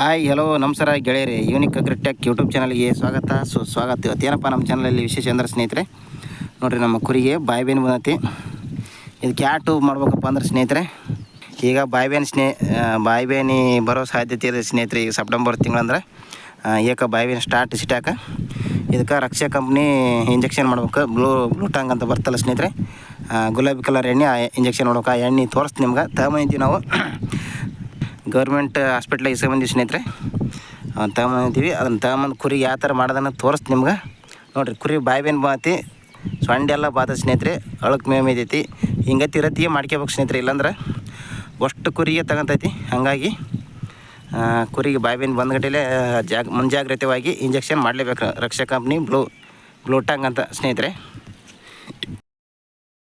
Hi hello ನಮಸ್ಕಾರ ಗೆಳೆಯರಿ. Unique Agritech YouTube ಚಾನಲ್ಗೆ ಸ್ವಾಗತ. ಸು ಸ್ವಾಗತ. ಇವತ್ತು ಏನಪ್ಪ ನಮ್ಮ ಚಾನಲಲ್ಲಿ ವಿಶೇಷ ಅಂದ್ರೆ ಸ್ನೇಹಿತರೆ? ನೋಡಿರಿ ನಮ್ಮ ಕುರಿಗೆ ಬಾಯಿ ಬಂದತಿ ಇದಕ್ಕೆ ಯಾವ ಮಾಡ್ಬೇಕಪ್ಪ ಅಂದ್ರೆ ಸ್ನೇಹಿತರೆ. ಈಗ ಬಾಯಿ ಬೇನೆ ಸ್ನೇ ಆ, ಬಾಯಿ ಬೇನೆ ಬರೋ ಸಾಧ್ಯತೆ ಇದೆ ಸ್ನೇಹಿತರೆ ಈಗ ಸೆಪ್ಟೆಂಬರ್ ತಿಂಗಳಂದ್ರೆ ಏಕ ಬಾಯಿ ಬೇನೆ ಸ್ಟಾರ್ಟ್ ಸಿಟ್ಯಾಕ. ಇದಕ್ಕೆ ರಕ್ಷಾ ಕಂಪ್ನಿ ಇಂಜೆಕ್ಷನ್ ಮಾಡ್ಬೇಕು. ಬ್ಲೂ ಬ್ಲೂ ಟಾಂಗ್ ಅಂತ ಬರ್ತಲ್ಲ ಸ್ನೇಹಿತರೆ. ಗುಲಾಬಿ ಕಲರ್ ಎಣ್ಣೆ ಇಂಜೆಕ್ಷನ್ ಮಾಡ್ಬೇಕು. ಆ ಎಣ್ಣೆ ತೋರಿಸ್ತು ನಿಮ್ಗೆ. ತಗೊಂಬಂದಿದ್ದೀವಿ ನಾವು. ಗೌರ್ಮೆಂಟ್ ಹಾಸ್ಪಿಟ್ಲಿಗೆ ಇಸ್ಕೊಂಬಂದಿವಿ ಸ್ನೇಹಿತರೆ. ಅವ್ನು ತಗೊಂಬಂದಿದ್ದೀವಿ ಅದನ್ನ ತಗೊಂಬಂದು ಕುರಿ ಯಾವ ಥರ ಮಾಡೋದನ್ನು ತೋರಿಸ್ತು ನಿಮ್ಗೆ. ನೋಡಿರಿ, ಕುರಿ ಬಾಯಿ ಬೇನ್ ಬಾತಿ, ಸೊಂಡೆ ಎಲ್ಲ ಬಾತ ಸ್ನೇಹಿತರೆ. ಅಳಕ್ ಮೇ ಹಿಂಗೆ ಇರತ್ತಿಗೆ ಮಾಡ್ಕೋಬೇಕು ಸ್ನೇಹಿತರೆ, ಇಲ್ಲಾಂದ್ರೆ ಅಷ್ಟು ಕುರಿಗೆ ತಗೊಂತೈತಿ. ಹಾಗಾಗಿ ಕುರಿಗೆ ಬಾಯಿ ಬೇನ್ ಬಂದ್ಗಟ್ಟಲೆ ಜಾಗ, ಮುಂಜಾಗ್ರತೆವಾಗಿ ಇಂಜೆಕ್ಷನ್ ಮಾಡಲೇಬೇಕು Raksha company, blue blue tongue ಅಂತ ಸ್ನೇಹಿತರೆ.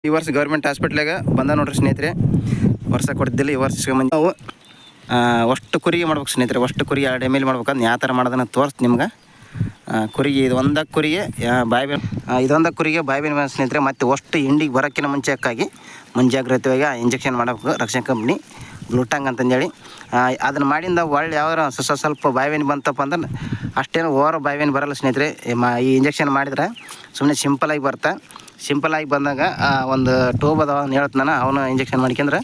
ಈ ವರ್ಷ ಗೌರ್ಮೆಂಟ್ ಹಾಸ್ಪಿಟ್ಲಾಗ ಬಂದ ನೋಡ್ರಿ ಸ್ನೇಹಿತರೆ. ವರ್ಷ ಕೊಡ್ತಿದ್ದಿಲ್ಲ, ಈ ವರ್ಷ ಇಸ್ಕೊಂಬಂದು ನಾವು ಅಷ್ಟು ಕುರಿಗೆ ಮಾಡ್ಬೇಕು ಸ್ನೇಹಿತರೆ ಅಷ್ಟು ಕುರಿ ಎರಡು ಎಂ ಎಲ್ ಮಾಡ್ಬೇಕಂದ್ರೆ ಯಾವ ಥರ ಮಾಡೋದನ್ನ ತೋರಿಸ್ತು ನಿಮ್ಗೆ. ಆ, ಕುರಿಗೆ ಇದು ಒಂದ ಕುರಿಗೆ ಆ, ಬಾಯಿ ಬೇನ್ ಇದೊಂದ ಕುರಿಗೆ ಬಾಯಿ ಬೇನ್ ಬಂದ ಸ್ನೇಹಿತರೆ ಮತ್ತು ಅಷ್ಟು ಹಿಂಡಿಗೆ ಬರೋಕ್ಕಿಂತ ಮುಂಚೆಕ್ಕಾಗಿ ಮುಂಜಾಗ್ರತೆಯಾಗಿ ಇಂಜೆಕ್ಷನ್ ಮಾಡಬೇಕು ರಕ್ಷಣಾ ಕಂಪ್ನಿ ಗ್ಲೂಟಾಂಗ್ ಅಂತಂದೇಳಿ. ಅದನ್ನು ಮಾಡಿಂದ ಒಳ್ಳೆ ಯಾವ್ದಾರ ಸ್ವಲ್ಪ ಸ್ವಲ್ಪ ಬಾಯಿ ಬೇನ್ ಬಂತಪ್ಪ ಅಂದ್ರೆ ಅಷ್ಟೇನು ಓವರ್ ಬಾಯಿ ಬೇನ್ ಬರಲ್ಲ ಸ್ನೇಹಿತರೆ. ಈ ಇಂಜೆಕ್ಷನ್ ಮಾಡಿದ್ರೆ ಸುಮ್ಮನೆ ಸಿಂಪಲಾಗಿ ಬರ್ತಾ. ಸಿಂಪಲಾಗಿ ಬಂದಾಗ ಒಂದು ಟೂಬ್ ಅದಾವ ಅಂತ ಹೇಳ್ತ ನಾನು ಅವನು ಇಂಜೆಕ್ಷನ್ ಮಾಡ್ಕೊಂಡ್ರೆ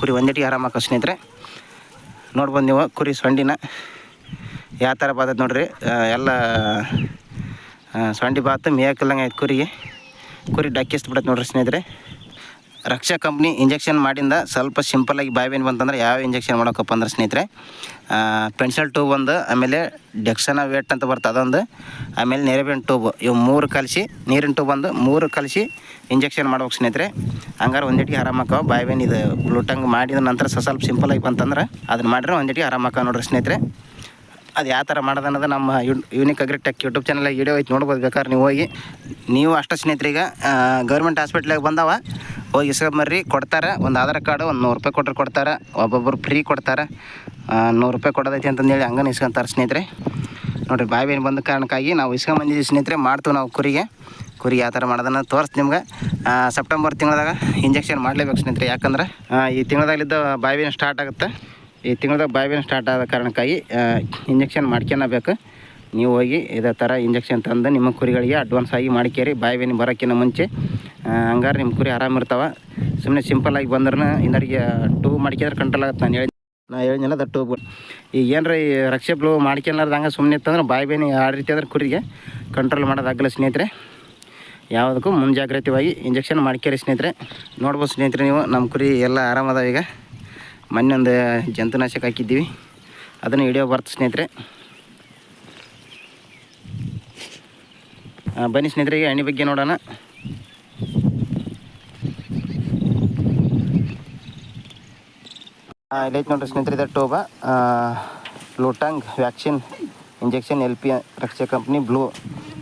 ಕುರಿ ಒಂದೇಟಿಗೆ ಆರಾಮಾಗ ಸ್ನೇಹಿತರೆ. ನೋಡ್ಬೋದು ನೀವು ಕುರಿ ಸೊಂಡಿನ. ಯಾವ ಥರ ಬಾತೈತೆ ನೋಡ್ರಿ. ಎಲ್ಲ ಸೊಂಡಿ ಬಾತು ಮೇಯಕ್ಕಿಲ್ಲಂಗೆ ಆಯ್ತು ಕುರಿಗೆ. ಕುರಿ ಡಕ್ಕಿಸ್ಬಿಡತ್ತೆ ನೋಡ್ರಿ ಸ್ನೇಹಿತರೆ. ರಕ್ಷಾ ಕಂಪ್ನಿ ಇಂಜೆಕ್ಷನ್ ಮಾಡಿಂದ ಸ್ವಲ್ಪ ಸಿಂಪಲಾಗಿ ಬಾಯಿ ಬೇನ್ ಬಂತಂದ್ರೆ ಯಾವ ಇಂಜೆಕ್ಷನ್ ಮಾಡೋಕಪ್ಪ ಅಂದ್ರೆ ಸ್ನೇಹಿತರೆ ಪೆನ್ಸಿಲ್ ಟ್ಯೂಬ್ ಒಂದು, ಆಮೇಲೆ ಡೆಕ್ಸನ ವೇಟ್ ಅಂತ ಬರ್ತದೆ ಅದೊಂದು, ಆಮೇಲೆ ನೆರೆಬೇನ್ ಟ್ಯೂಬ್. ಇವು ಮೂರು ಕಲಸಿ, ನೀರಿನ ಟ್ಯೂಬ್ ಒಂದು, ಮೂರು ಕಲಿಸಿ ಇಂಜೆಕ್ಷನ್ ಮಾಡ್ಬೇಕು ಸ್ನೇಹಿತರೆ. ಹಂಗಾರೆ ಒಂದಿಟ್ಟಿಗೆ ಆರಾಮಕ್ಕ ಬಾಯಿ ಬೇನ್, ಇದು ಬ್ಲೂಟಂಗ್ ಮಾಡಿದ ನಂತರ ಸ್ವಲ್ಪ ಆಗಿ ಬಂತಂದ್ರೆ ಅದನ್ನ ಮಾಡಿದ್ರೆ ಒಂದಿಟ್ಟಿಗೆ ಆರಾಮಕ್ಕ ನೋಡ್ರಿ ಸ್ನೇಹಿತರೆ. ಅದು ಯಾವ ಥರ ಮಾಡೋದು ನಮ್ಮ Unique Agritech YouTube channel video ಐತಿ, ನೋಡ್ಬೋದು ಬೇಕಾದ್ರೆ ನೀವು ಹೋಗಿ. ನೀವು ಅಷ್ಟ ಸ್ನೇಹಿತರಿಗೆ ಗೌರ್ಮೆಂಟ್ ಹಾಸ್ಪಿಟ್ಲಿಗೆ ಬಂದಾವ, ಹೋಗಿ ಇಸ್ಕೊಂಬರ್ರಿ ಕೊಡ್ತಾರೆ. ಒಂದು ಆಧಾರ್ ಕಾರ್ಡು, ಒಂದು ನೂರು ರೂಪಾಯಿ ಕೊಟ್ಟರೆ ಕೊಡ್ತಾರೆ. ಒಬ್ಬೊಬ್ಬರು ಫ್ರೀ ಕೊಡ್ತಾರೆ. ನೂರು ರೂಪಾಯಿ ಕೊಡೋದೈತಿ ಅಂತಂದೇಳಿ ಹಂಗನ ಇಸ್ಕೊಂತಾರೆ ಸ್ನೇಹಿತರೆ. ನೋಡಿರಿ, ಬಾಯಿ ಬೇನೆ ಬಂದ ಕಾರಣಕ್ಕಾಗಿ ನಾವು ಇಸ್ಕೊಂಬಂದಿದ್ದೀವಿ ಸ್ನೇಹಿತರೆ. ಮಾಡ್ತೀವಿ ನಾವು ಕುರಿಗೆ. ಕುರಿ ಯಾವ ಥರ ಮಾಡೋದನ್ನು ತೋರಿಸ್ತು ನಿಮ್ಗೆ. ಸೆಪ್ಟೆಂಬರ್ ತಿಂಗಳದಾಗ ಇಂಜೆಕ್ಷನ್ ಮಾಡಲೇಬೇಕು ಸ್ನೇಹಿತರೆ, ಯಾಕಂದ್ರೆ ಈ ತಿಂಗಳದಾಗಲಿದ್ದ ಬಾಯಿನ ಸ್ಟಾರ್ಟ್ ಆಗುತ್ತೆ. ಈ ತಿಂಗಳದಾಗ ಬಾಯಿನ ಸ್ಟಾರ್ಟ್ ಆದ ಕಾರಣಕ್ಕಾಗಿ ಇಂಜೆಕ್ಷನ್ ಮಾಡ್ಕೊಳ್ಬೇಕು ನೀವು ಹೋಗಿ ಇದೇ ಥರ ಇಂಜೆಕ್ಷನ್ ತಂದು ನಿಮ್ಮ ಕುರಿಗಳಿಗೆ ಅಡ್ವಾನ್ಸ್ ಆಗಿ ಮಾಡ್ಕೇರಿ ಬಾಯಿ ಬೇನೆ ಬರೋಕ್ಕಿಂತ ಮುಂಚೆ ಹಂಗಾರೆ ನಿಮ್ಮ ಕುರಿ ಆರಾಮಿರ್ತಾವೆ ಸುಮ್ಮನೆ ಸಿಂಪಲಾಗಿ ಬಂದ್ರೂ ಹಿಂದಡಿಗೆ ಟೂ ಮಾಡ್ಕೊಂಡ್ರೆ ಕಂಟ್ರೋಲ್ ಆಗುತ್ತೆ ನಾನು ಹೇಳಿ ನಾ ಹೇಳಿದ್ನಲ್ಲ ಅದು ಟೂಬ್ ಈಗ ಏನಾರ ಈ ರಕ್ಷೆ ಬ್ಲೂ ಮಾಡ್ಕೊಳಾರ್ದು ಹಂಗೆ ಸುಮ್ಮನೆ ಇತ್ತಂದ್ರೆ ಬಾಯಿ ಬೇನಿ ರೀತಿ ಅಂದ್ರೆ ಕುರಿಗೆ ಕಂಟ್ರೋಲ್ ಮಾಡೋದಾಗಲ್ಲ ಸ್ನೇಹಿತರೆ. ಯಾವುದಕ್ಕೂ ಮುಂಜಾಗ್ರತೆವಾಗಿ ಇಂಜೆಕ್ಷನ್ ಮಾಡ್ಕೇರಿ ಸ್ನೇಹಿತರೆ. ನೋಡ್ಬೋದು ಸ್ನೇಹಿತರೆ ನೀವು, ನಮ್ಮ ಕುರಿ ಎಲ್ಲ ಆರಾಮದಾವ ಈಗ. ಮೊನ್ನೆ ಒಂದು ಜಂತುನಾಶಕ ಹಾಕಿದ್ದೀವಿ. ಅದನ್ನು ವಿಡಿಯೋ ಬರ್ತು ಸ್ನೇಹಿತರೆ. ಬನ್ನಿ ಸ್ನೇಹಿತರೆ ಹಣ್ಣಿ ಬಗ್ಗೆ ನೋಡೋಣ. ಇಲ್ಲೈತೆ ನೋಡ್ರಿ ಸ್ನೇಹಿತರೆ, ಇದು ಟೋಬ. Bluetongue vaccine injection L P Raksha company blue.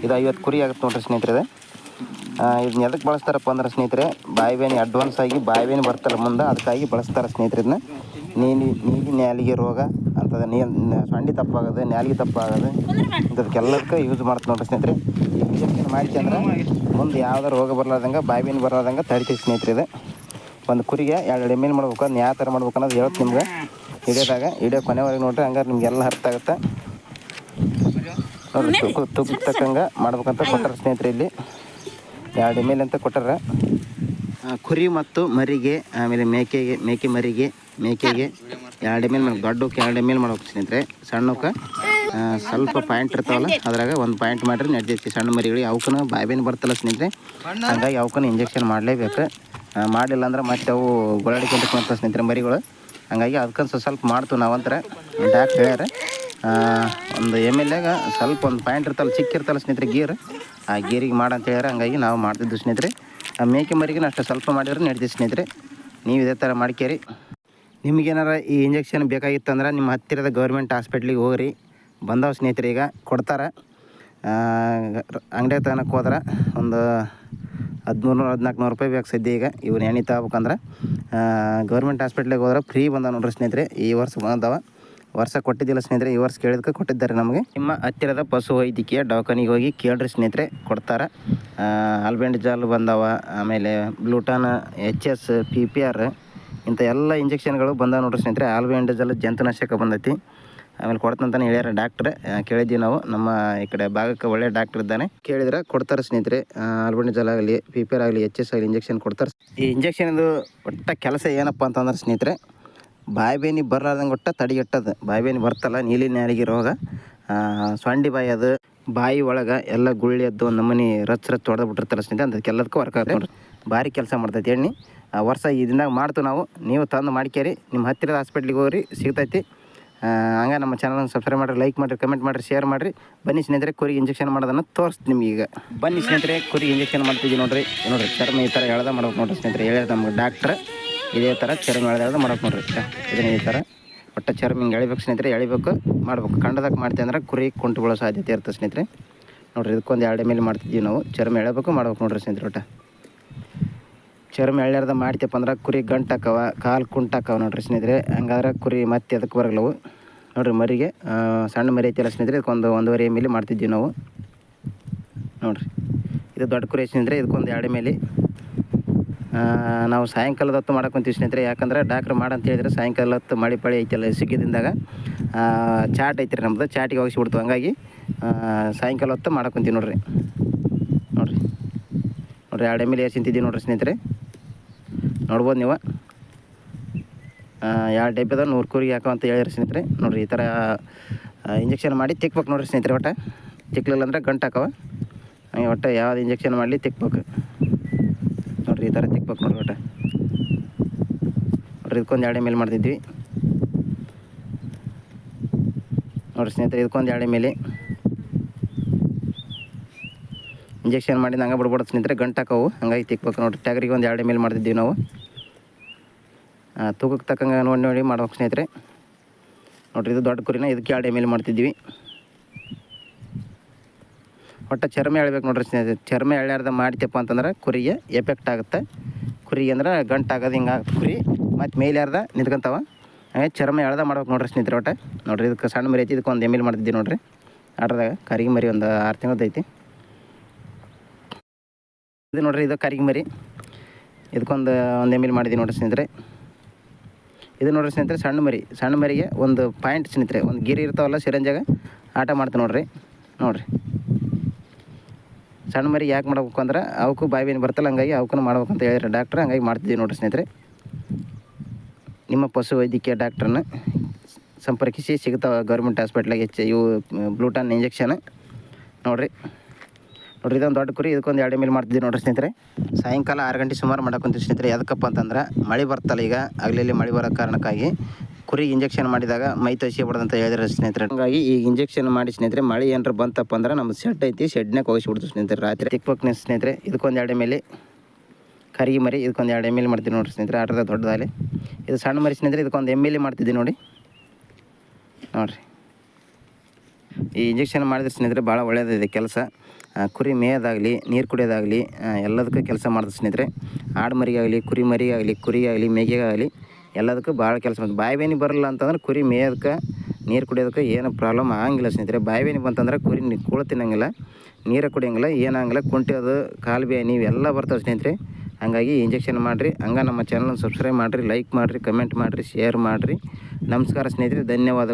ಇದು ಐವತ್ತು ಕುರಿ ಆಗುತ್ತೆ ನೋಡ್ರಿ ಸ್ನೇಹಿತರೆ ಇದನ್ನ ಎದಕ್ಕೆ ಬಳಸ್ತಾರಪ್ಪ ಅಂದ್ರೆ ಸ್ನೇಹಿತರೆ ಬಾಯಿ ಅಡ್ವಾನ್ಸ್ ಆಗಿ ಬಾಯಿ ಬರ್ತಾರೆ ಮುಂದೆ, ಅದಕ್ಕಾಗಿ ಬಳಸ್ತಾರೆ ಸ್ನೇಹಿತರೆ ಇದನ್ನ. ನೀಲಿ ನೀಲಿ ನ್ಯಾಲಿಗೆ ರೋಗ, ಅಂತದ ನೀ ಸೊಂಡಿ ತಪ್ಪಾಗೋದು, ನ್ಯಾಲಿಗೆ ತಪ್ಪಾಗೋದು, ಇಂಥದಕ್ಕೆಲ್ಲದಕ್ಕೆ ಯೂಸ್ ಮಾಡ್ತಾರೆ ನೋಡ್ರಿ ಸ್ನೇಹಿತರೆ. ಇಂಜೆಕ್ಷನ್ ಅಂದ್ರೆ, ಮುಂದೆ ಯಾವ್ದು ರೋಗ ಬರಲಾರ್ದಂಗೆ ಬಾಯಿ ಬೇನೆ ಬರಲಾರ್ದಂಗೆ ತಡಿತೀವಿ ಸ್ನೇಹಿತರೆ ಇದು. ಒಂದು ಕುರಿಗೆ ಎರಡು ಎಮ್ಮೆನ್ ಮಾಡ್ಬೇಕು ಅದನ್ನ ಯಾವ ಥರ ಮಾಡ್ಬೇಕು ಅನ್ನೋದು ಹೇಳ್ತು ನಿಮ್ಗೆ. ಹಿಡಿಯೋದಾಗ, ಹಿಡಿಯೋ ಕೊನೆವರೆಗೆ ನೋಡ್ರಿ, ಹಂಗಾರೆ ನಿಮಗೆಲ್ಲ ಅರ್ಥ ಆಗುತ್ತೆ. ನೋಡ್ರಿ ತುಪ್ಪ ತಕ್ಕಂಗೆ ಮಾಡ್ಬೇಕಂತ ಕೊಟ್ಟಾರೆ ಸ್ನೇಹಿತರೆ ಇಲ್ಲಿ. ಎರಡು ಎಂ ಎಲ್ ಅಂತ ಕೊಟ್ಟಾರ. ಕುರಿ ಮತ್ತು ಮರಿಗೆ, ಆಮೇಲೆ ಮೇಕೆಗೆ, ಮೇಕೆ ಮರಿಗೆ, ಮೇಕೆಗೆ ಎರಡು ಎಂ ಎಲ್ ದೊಡ್ಡ ದೊಡ್ಡಕ್ಕೆ ಎರಡು ಎಂ ಎಲ್ ಮಾಡ್ಬೇಕು ಸ್ನೇಹಿತರೆ. ಸಣ್ಣಕ್ಕೆ ಸ್ವಲ್ಪ ಪಾಯಿಂಟ್ ಇರ್ತಾವಲ್ಲ, ಅದ್ರಾಗ ಒಂದು ಪಾಯಿಂಟ್ ಮಾಡಿರಿ ನಡೆದೈತಿ ಸಣ್ಣ ಮರಿಗಳಿಗೆ ಅವಕ್ಕೂ ಬಾಯ್ಬೇನು ಬರ್ತಲ್ಲ ಸ್ನೇಹಿತರೆ. ಹಂಗಾಗಿ ಅವಕ್ಕೂ ಇಂಜೆಕ್ಷನ್ ಮಾಡಲೇಬೇಕು. ಮಾಡಲಿಲ್ಲ ಅಂದ್ರೆ ಮತ್ತೆ ಅವು ಗೊಳಡಿಕೊಂತ ಕುಂತ ಸ್ನೇಹಿತರೆ ಮರಿಗಳು. ಹಂಗಾಗಿ ಅದಕ್ಕೆ ಸ್ವಲ್ಪ ಸ್ವಲ್ಪ ಮಾಡ್ತೀವಿ ನಾವಂತರ. ಡಾಕ್ಟ್ರ್ ಹೇಳ್ಯಾರ ಒಂದು ಎಂ ಎಲ್ ಎಗ ಸ್ವಲ್ಪ ಒಂದು ಪಾಯಿಂಟ್ ಇರ್ತಲ್ಲ ಚಿಕ್ಕಿರ್ತಲ್ಲ ಸ್ನೇಹಿತರೆ ಗೀರ್. ಆ ಗೀರಿಗೆ ಮಾಡಂತ ಹೇಳ್ಯಾರ. ಹಂಗಾಗಿ ನಾವು ಮಾಡ್ತಿದ್ದು ಸ್ನೇಹಿತರೆ. ಆ ಮೇಕೆ ಮರಿಗಿನ ಅಷ್ಟು ಸ್ವಲ್ಪ ಮಾಡಿದ್ರೆ ನಡ್ತೀವಿ ಸ್ನೇಹಿತರೆ. ನೀವು ಇದೇ ಥರ ಮಾಡ್ಕೇರಿ. ನಿಮಗೇನಾರ ಈ ಇಂಜೆಕ್ಷನ್ ಬೇಕಾಗಿತ್ತು ಅಂದ್ರೆ ನಿಮ್ಮ ಹತ್ತಿರದ ಗೌರ್ಮೆಂಟ್ ಹಾಸ್ಪಿಟ್ಲಿಗೆ ಹೋಗ್ರಿ. ಬಂದವ ಸ್ನೇಹಿತರೆ ಈಗ. ಕೊಡ್ತಾರೆ. ಅಂಗಡಿ ತನಕ ಹೋದ್ರೆ ಒಂದು ಹದಿಮೂರು ಹದಿನಾಲ್ಕು ನೂರು ರೂಪಾಯಿ ಬೇಕು ಸದ್ಯ ಈಗ. ಇವನ್ನ ಎಣ್ಣೆ ತಗೋಬೇಕಂದ್ರೆ ಗೌರ್ಮೆಂಟ್ ಹಾಸ್ಪಿಟ್ಲಿಗೆ ಹೋದ್ರೆ ಫ್ರೀ ಬಂದ ನೋಡ್ರಿ ಸ್ನೇಹಿತರೆ. ಈ ವರ್ಷ ಬಂದವ. ವರ್ಷ ಕೊಟ್ಟಿದ್ದಿಲ್ಲ ಸ್ನೇಹಿತರೆ, ಈ ವರ್ಷ ಕೇಳಿದಕ್ಕೆ ಕೊಟ್ಟಿದ್ದಾರೆ ನಮಗೆ. ನಿಮ್ಮ ಹತ್ತಿರದ ಪಶು ವೈದ್ಯಕೀಯ ದವಾಖಾನಿಗೆ ಹೋಗಿ ಕೇಳ್ರಿ ಸ್ನೇಹಿತರೆ, ಕೊಡ್ತಾರೆ. ಆಲ್ಬೆಂಡ್ ಜಾಲ್ ಬಂದವ, ಆಮೇಲೆ bluetongue H S P P R ಇಂಥ ಎಲ್ಲ ಇಂಜೆಕ್ಷನ್ಗಳು ಬಂದಾವ ನೋಡ್ರಿ ಸ್ನೇಹಿತರೆ. ಆಲ್ಬೆಂಡ್ ಜಾಲ್ ಜಂತುನಾಶಕ ಬಂದೈತಿ. ಆಮೇಲೆ ಕೊಡ್ತಂತಾನೆ ಹೇಳ್ಯಾರ ಡಾಕ್ಟ್ರೆ ಕೇಳಿದ್ವಿ ನಾವು. ನಮ್ಮ ಈ ಕಡೆ ಭಾಗಕ್ಕೆ ಒಳ್ಳೆ ಡಾಕ್ಟ್ರ್ ಇದ್ದಾನೆ. ಕೇಳಿದ್ರೆ ಕೊಡ್ತಾರೆ ಸ್ನೇಹಿತರೆ. ಆಲ್ಬಂಡಿಜಲ್ ಆಗಲಿ ಪಿ ಪಿ ಆರ್ ಆಗಲಿ ಎಚ್ ಎಸ್ ಆಗಲಿ ಇಂಜೆಕ್ಷನ್ ಕೊಡ್ತಾರೆ. ಈ ಇಂಜೆಕ್ಷನ್ ಇದು ಒಟ್ಟ ಕೆಲಸ ಏನಪ್ಪ ಅಂತಂದ್ರೆ ಸ್ನೇಹಿತರೆ ಬಾಯಿ ಬೇನಿ ಬರಲಾರ್ದಂಗೆ ಒಟ್ಟ ತಡೆಗಟ್ಟದು ಬಾಯಿ ಬೇನಿ ಬರ್ತಲ್ಲ, ನೀಲಿ ನ್ಯಾರಿಗೆ ರೋಗ. ಸೊಂಡಿ ಬಾಯಿ ಅದು. ಬಾಯಿ ಒಳಗೆ ಎಲ್ಲ ಗುಳ್ಳಿ ಎದ್ದು ಒಂದು ನಮೂನಿ ರಚ್ ರಚ್ ಹೊಡೆದು ಬಿಟ್ಟಿರ್ತಾರೆ ಸ್ನೇಹಿತರೆ ಅದಕ್ಕೆಲ್ಲದಕ್ಕೂ ವರ್ಕ್ ಆಗ್ತದೆ ನೋಡ್ರಿ. ಭಾರಿ ಕೆಲಸ ಮಾಡ್ತೈತಿ ಎಣ್ಣೆ. ವರ್ಷ ಈ ದಿನದಾಗ ಮಾಡ್ತೀವಿ ನಾವು. ನೀವು ತಂದು ಮಾಡ್ಕೇರಿ. ನಿಮ್ಮ ಹತ್ತಿರದ ಹಾಸ್ಪಿಟ್ಲಿಗೆ ಹೋಗ್ರಿ, ಸಿಗ್ತೈತಿ. ಹಂಗೆ ನಮ್ಮ ಚಾನಲ್ನ ಸಬ್ಸ್ಕ್ರೈಬ್ ಮಾಡಿರಿ ಲೈಕ್ ಮಾಡಿರಿ ಕಮೆಂಟ್ ಮಾಡಿರಿ ಶೇರ್ ಮಾಡಿರಿ. ಬನ್ನಿ ಸ್ನೇಹಿತರೆ ಕುರಿ ಇಂಜೆಕ್ಷನ್ ಮಾಡೋದನ್ನು ತೋರಿಸ್ತೀನಿ ನಿಮ್ಗೆ ಈಗ ಬನ್ನಿ ಸ್ನೇಹಿತರೆ ಕುರಿ ಇಂಜೆಕ್ಷನ್ ಮಾಡ್ತಿದ್ದೀವಿ ನೋಡಿರಿ. ನೋಡಿರಿ, ಚರ್ಮ ಈ ಥರ ಎಳ್ದ ಮಾಡ್ಬೇಕು ನೋಡಿರಿ ಸ್ನೇಹಿತರೆ. ಹೇಳಿದ್ರೆ ನಮ್ಗೆ ಡಾಕ್ಟ್ರ್ ಇದೇ ಥರ ಚರ್ಮ ಎಳ್ದ ಮಾಡ್ಬೇಕು ನೋಡ್ರಿ ಇದನ್ನ ಈ ಥರ ಒಟ್ಟು ಚರ್ಮ ಹಿಂಗೆ ಎಳಿಬೇಕು ಸ್ನೇಹಿತರೆ, ಎಳಿಬೇಕು, ಮಾಡ್ಬೇಕು. ಕಂಡದಾಗ ಮಾಡ್ತೀವಿ ಅಂದ್ರೆ ಕುರಿ ಕುಂಟು ಬೀಳೋ ಸಾಧ್ಯತೆ ಇರ್ತದೆ ಸ್ನೇಹಿತರೆ. ನೋಡ್ರಿ, ಇದಕ್ಕೊಂದು ಎರಡು ಮೇಲೆ ಮಾಡ್ತಿದ್ದೀವಿ ನಾವು. ಚರ್ಮ ಎಳಬೇಕು, ಮಾಡ್ಬೇಕು ನೋಡ್ರಿ ಸ್ನೇಹಿತರೆ ಒಟ್ಟು. ಚರ್ಮ ಎಳ್ಯಾರ್ದ ಮಾಡ್ತೀವಪ್ಪ ಅಂದ್ರೆ ಕುರಿ ಗಂಟಾಕವ, ಕಾಲು ಕುಂಟಾಕವ ನೋಡ್ರಿ ಸ್ನೇಹಿತರೆ. ಹಂಗಾದ್ರೆ ಕುರಿ ಮತ್ತೆ ಅದಕ್ಕೆ ಬರಲ್ಲವು ನೋಡ್ರಿ, ಮರಿಗೆ ಸಣ್ಣ ಮರಿ ಐತಿಲ್ಲ ಸ್ನೇಹಿತರೆ, ಇದಕ್ಕೊಂದು ಒಂದೂವರೆ ಮೇಲೆ ಮಾಡ್ತಿದ್ವಿ ನಾವು. ನೋಡ್ರಿ. ಇದು ದೊಡ್ಡ ಕುರಿ ಸ್ನೇಹಿತರೆ, ಇದಕ್ಕೊಂದು ಎರಡು ಎಂ ಎಲ್ ನಾವು ಸಾಯಂಕಾಲದ ಹೊತ್ತು ಮಾಡಕೊಂತೀವಿ ಸ್ನೇಹಿತರೆ. ಯಾಕಂದ್ರೆ ಡಾಕ್ಟ್ರ್ ಮಾಡಂತ ಹೇಳಿದ್ರೆ ಸಾಯಂಕಾಲ ಹೊತ್ತು ಮಳೆ ಪಳಿ ಐತಲ್ಲ ಸಿಕ್ಕಿದಿಂದಾಗ ಚಾಟ್ ಐತ್ರಿ ನಮ್ದು, ಚಾಟಿಗೆ ಹೋಗಿಸ್ಬಿಡ್ತು. ಹಂಗಾಗಿ ಸಾಯಂಕಾಲ ಹೊತ್ತು ಮಾಡಕೊಂತೀವಿ ನೋಡ್ರಿ. ನೋಡ್ರಿ. ನೋಡ್ರಿ, ಎರಡು ಎಂ ಎಲ್ ಎಷ್ಟು ತಿಂತಿದ್ದೀವಿ ನೋಡ್ರಿ ಸ್ನೇಹಿತರೆ. ನೋಡ್ಬೋದು ನೀವು. ಎರಡು ಡಬ್ಬಿ ಅದಾವೆ, ನೂರು ಕೂರಿಗೆ ಹಾಕೋ ಅಂತ ಹೇಳಿರಿ ಸ್ನೇಹಿತರೆ. ನೋಡಿರಿ, ಈ ಥರ ಇಂಜೆಕ್ಷನ್ ಮಾಡಿ ತಿಕ್ಬೇಕು ನೋಡಿರಿ ಸ್ನೇಹಿತರೆ, ಒಟ್ಟು. ತಿಕ್ಲಿಲ್ಲ ಅಂದ್ರೆ ಗಂಟು ಹಾಕವ. ಒಟ್ಟು ಯಾವ್ದು ಇಂಜೆಕ್ಷನ್ ಮಾಡಲಿ ತಿಕ್ಬೇಕು. ಈ ಥರ ತಿಕ್ಬೇಕು ನೋಡ್ರಿ ಒಟ್ಟು ನೋಡ್ರಿ ಇದಕ್ಕೊಂದು ಎರಡೇ ಮೇಲೆ ಮಾಡ್ತಿದ್ವಿ. ನೋಡ್ರಿ ಸ್ನೇಹಿತರೆ ಇದಕ್ಕೊಂದು ಎರಡೇ ಮೇಲೆ. ಇಂಜೆಕ್ಷನ್ ಮಾಡಿದ ಹಂಗೆ ಬಿಡ್ಬಾರ್ದು ಸ್ನೇಹಿತರೆ ಗಂಟಾಕವು ಹಂಗಾಗಿ ತಿಕ್ಬೇಕು ನೋಡ್ರಿ. ಟ್ಯಾಗ್ರಿಗೆ ಒಂದು ಎರಡೇ ಮೇಲೆ ಎಲ್ ಮಾಡ್ತಿದ್ದೀವಿ ನಾವು. ತೂಕಕ್ಕೆ ತಕ್ಕಂಗೆ ನೋಡಿ ನೋಡಿ ಮಾಡ್ಬೇಕು ಸ್ನೇಹಿತರೆ. ನೋಡ್ರಿ ಇದು ದೊಡ್ಡ ಕುರಿನ, ಇದಕ್ಕೆ ಎರಡು ಎಂ ಮಾಡ್ತಿದ್ವಿ ಒಟ್ಟು ಚರ್ಮ ಎಳ್ಬೇಕು ನೋಡ್ರಿ ಚರ್ಮ ಎಳ್ಯಾರ್ದ ಮಾಡ್ತೀಪ್ಪ ಅಂತಂದ್ರೆ ಕುರಿಗೆ ಎಫೆಕ್ಟ್ ಆಗುತ್ತೆ. ಕುರಿಗೆ ಅಂದ್ರೆ ಗಂಟು ಆಗೋದು ಹಿಂಗೆ ಕುರಿ ಮತ್ತು ಮೇಲ್ಯಾರ್ದ ನಿಂತ್ಕೊಂತಾವ. ಹಾಗೆ ಚರ್ಮ ಎಳ್ದ ಮಾಡ್ಬೇಕು ನೋಡ್ರಿ ಸ್ನೇಹಿತರೆ ಒಟ್ಟು. ನೋಡ್ರಿ ಇದಕ್ಕೆ ಸಣ್ಣ ಮರಿ ಐತಿ, ಇದಕ್ಕೆ ಒಂದು ಎಂ ಎಲ್ ಮಾಡ್ತಿದ್ವಿ ನೋಡ್ರಿ. ಆಡ್ರದಾಗ ಕರಿಗೆ ಮರಿ ಒಂದು ಆರು ತಿಂಗಳದ್ದು ಐತಿ. ಇದು ನೋಡ್ರಿ, ಇದು ಕರಿಗೆ ಮರಿ. ಇದಕ್ಕೊಂದು ಒಂದು ಎಂ ಎಲ್ ಮಾಡಿದ್ವಿ ನೋಡ್ರಿ ಸ್ನೇಹಿತರೆ. ಇದು ನೋಡ್ರಿ ಸ್ನೇಹಿತರೆ ಸಣ್ಣ ಮರಿ. ಸಣ್ಣ ಮರಿಗೆ ಒಂದು ಪಾಯಿಂಟ್ ಸ್ನೇಹಿತರೆ. ಒಂದು ಗಿರಿ ಇರ್ತಾವಲ್ಲ ಸಿರಂಜಾಗ ಆಟ ಮಾಡ್ತೀವಿ ನೋಡ್ರಿ. ನೋಡ್ರಿ. ಸಣ್ಣ ಮರಿ ಯಾಕೆ ಮಾಡ್ಬೇಕು ಅಂದ್ರೆ ಅವಕ್ಕೂ ಬಾಯಿ ಬೇನೆ ಬರ್ತಲ್ಲ, ಹಂಗಾಗಿ ಅವಕ್ಕೂ ಮಾಡ್ಬೇಕು ಅಂತ ಹೇಳಿದ್ರೆ. ಡಾಕ್ಟ್ರ್ ಹಂಗಾಗಿ ಮಾಡ್ತಿದ್ದೀವಿ ನೋಡಿರಿ ಸ್ನೇಹಿತರೆ. ನಿಮ್ಮ ಪಶು ವೈದ್ಯಕೀಯ ಡಾಕ್ಟ್ರನ್ನ ಸಂಪರ್ಕಿಸಿ ಸಿಗ್ತಾವೆ ಗೌರ್ಮೆಂಟ್ ಹಾಸ್ಪಿಟ್ಲಾಗೆ ಹೆಚ್ಚು ಇವು ಬ್ಲೂಟಾನ್ ಇಂಜೆಕ್ಷನ್ ನೋಡಿರಿ. ನೋಡ್ರಿ, ಇದೊಂದು ದೊಡ್ಡ ಕುರಿ, ಇದಕ್ಕೊಂದು ಎರಡು ಮೇಲೆ ಮಾಡ್ತಿದ್ದೀವಿ ನೋಡ್ರಿ ಸ್ನೇಹಿತರೆ. ಸಾಯಂಕಾಲ ಆರು ಗಂಟೆ ಸುಮಾರು ಮಾಡೋಕ್ಕಂತೀವಿ ಸ್ನೇಹಿತರೆ. ಯಾವುದಕ್ಕಪ್ಪ ಅಂತಂದ್ರೆ ಮಳೆ ಬರ್ತಲ್ಲ ಈಗ, ಆಗಲೇ ಮಳೆ ಬರೋ ಕಾರಣಕ್ಕಾಗಿ. ಕುರಿ ಇಂಜೆಕ್ಷನ್ ಮಾಡಿದಾಗ ಮೈ ತಸಿ ಅಂತ ಹೇಳಿದ್ರೆ ಸ್ನೇಹಿತರೆ. ಹಂಗಾಗಿ ಈ ಇಂಜೆಕ್ಷನ್ ಮಾಡಿ ಸ್ನೇಹಿತರೆ, ಮಳೆ ಏನಾರ ಬಂತಪ್ಪ ಅಂದ್ರೆ ನಮ್ಮ ಶೆಡ್ ಐತಿ ಶೆಡ್ನಾಗ ಹೋಗಿಸ್ಬಿಡ್ತು ಸ್ನೇಹಿತರೆ ರಾತ್ರಿ. ತಿಕ್ಬೇಕು ಸ್ನೇಹಿತರೆ, ಇದಕ್ಕೊಂದು ಎರಡು ಮೇಲೆ ಕರಿ ಮರಿ, ಇದಕ್ಕೊಂದು ಎರಡು ಎಂ ಎಲ್ ಮಾಡ್ತೀವಿ ನೋಡಿರಿ ಸ್ನೇಹಿತರೆ, ಆಟದ ದೊಡ್ಡದಾಗಲಿ. ಇದು ಸಣ್ಣ ಮರಿ ಸ್ನೇಹಿತರೆ, ಇದಕ್ಕೊಂದು ಎಂ ಎಲ್ ಮಾಡ್ತಿದ್ದೆ ನೋಡಿ. ನೋಡಿರಿ. ಈ ಇಂಜೆಕ್ಷನ್ ಮಾಡಿದ್ರೆ ಸ್ನೇಹಿತರೆ ಭಾಳ ಒಳ್ಳೆಯದಿದೆ ಕೆಲಸ. ಕುರಿ ಮೇಯೋದಾಗಲಿ, ನೀರು ಕುಡಿಯೋದಾಗಲಿ ಎಲ್ಲದಕ್ಕೂ ಕೆಲಸ ಮಾಡಿದ್ರೆ ಸ್ನೇಹಿತರೆ. ಆಡು ಮರಿಗಾಗಲಿ, ಕುರಿ ಮರಿಗಾಗಲಿ, ಕುರಿಗಾಗಲಿ ಮೇಗೆಗಾಗಲಿ ಎಲ್ಲದಕ್ಕೂ ಭಾಳ ಕೆಲಸ ಬಂತು. ಬಾಯಿ ಬೇನಿ ಬರಲ್ಲ ಅಂತಂದ್ರೆ ಕುರಿ ಮೇಯೋದಕ್ಕೆ, ನೀರು ಕುಡಿಯೋದಕ್ಕೆ ಏನು ಪ್ರಾಬ್ಲಮ್ ಆಗಂಗಿಲ್ಲ ಸ್ನೇಹಿತರೆ. ಬಾಯಿ ಬೇನಿ ಬಂತಂದ್ರೆ ಕುರಿ ಕೂಳು ತಿನ್ನಂಗಿಲ್ಲ, ನೀರು ಕುಡಿಯಂಗಿಲ್ಲ, ಏನಾಗಂಗಿಲ್ಲ. ಕುಂಟಿಯೋದು, ಕಾಲು ಬೇನಿ ಇವೆಲ್ಲ ಬರ್ತಾವೆ ಸ್ನೇಹಿತರೆ. ಹಂಗಾಗಿ ಇಂಜೆಕ್ಷನ್ ಮಾಡಿರಿ. ಹಂಗೆ ನಮ್ಮ ಚಾನಲ್ನ ಸಬ್ಸ್ಕ್ರೈಬ್ ಮಾಡಿರಿ ಲೈಕ್ ಮಾಡಿರಿ ಕಮೆಂಟ್ ಮಾಡಿರಿ ಶೇರ್ ಮಾಡಿರಿ. ನಮಸ್ಕಾರ ಸ್ನೇಹಿತರೆ. ಧನ್ಯವಾದಗಳು.